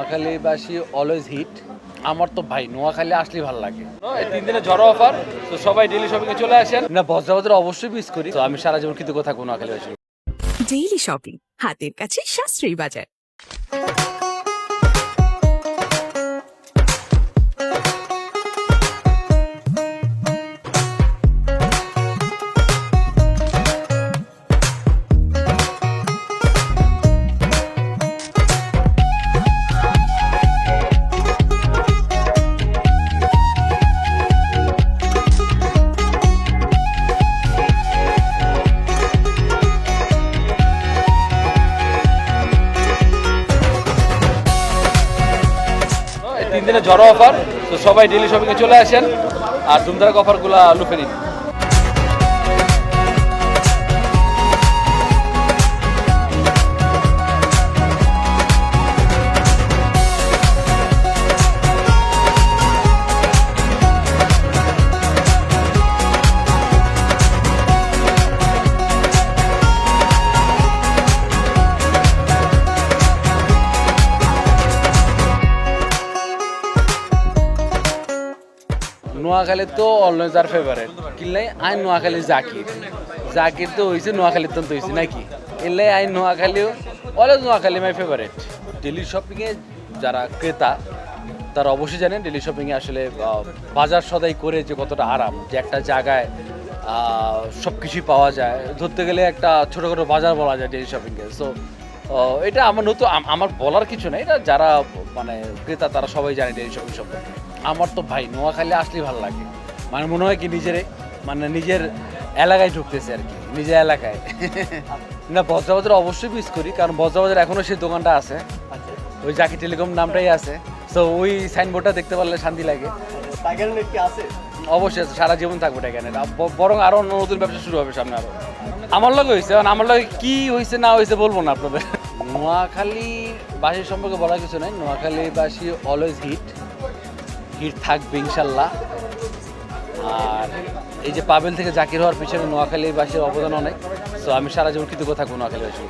নোয়াখালীবাসী always hit আমার তো ভাই নোয়াখালী আসলে ভালো লাগে। এই তিন দিনের ঝড় অফার তো সবাই ডেলি শপিং এ চলে আসেন। না বজ্রাবাজার অবশ্যই মিস করি। তো আমি সারা জীবন কৃতজ্ঞ থাকব নোয়াখালীবাসী ডেইলি শপিং হাতের কাছে সাশ্রয়ী বাজার। তিন ঝড় অফার তো সবাই ডেলি শপিংয়ে চলে আসেন আর ধুমধারাক অফারগুলো লুফে নিন। নোয়াখালী তো অলওয়েজ আর ফেভারেট কিনলে আই নোয়াখালী জাকির। জাকির তো হয়েছে নোয়াখালীর তো হয়েছে নাকি? এলে আই নোয়াখালীও always Noakhali my favourite daily শপিংয়ে যারা ক্রেতা, তারা অবশ্যই জানেন ডেলি শপিংয়ে আসলে বাজার সদাই করে যে কতটা আরাম, যে একটা জায়গায় সব কিছুই পাওয়া যায়। ধরতে গেলে একটা ছোটোখাটো বাজার বলা যায় ডেলি শপিংয়ে সো এটা আমার নতুন আমার বলার কিছু নেই। এটা যারা মানে ক্রেতা, তারা সবাই জানে ডেলি শপিং সম্পর্কে। আমার তো ভাই নোয়াখালী আসলেই ভালো লাগে। মানে মনে হয় কি নিজের মানে নিজের এলাকায় ঢুকতেছে আর কি নিজের এলাকায়। না বজ্রাবাজার অবশ্যই মিস করি কারণ বজ্রাবাজার এখনও সেই দোকানটা আছে। ওই জাকি টেলিকম নামটাই আছে। তো ওই সাইনবোর্ডটা দেখতে পারলে শান্তি লাগে। অবশ্যই আছে, সারা জীবন থাকব এখানে বরং আরও অন্য নতুন ব্যবসা শুরু হবে সামনে আরও। আমার লগে হয়েছে এখন আমার লগে কি হয়েছে না হয়েছে বলব না আপনাদের। নোয়াখালী বাসী সম্পর্কে বলার কিছু নাই। নোয়াখালী বাসী অলওয়েজ হিট হিট থাকবে ইনশাল্লাহ। আর এই যে পাবেল থেকে জাকির হওয়ার পিছনে নোয়াখালীবাসীর অবদান অনেক। তো আমি সারা জীবন কৃতজ্ঞ থাকব নোয়াখালী বাসী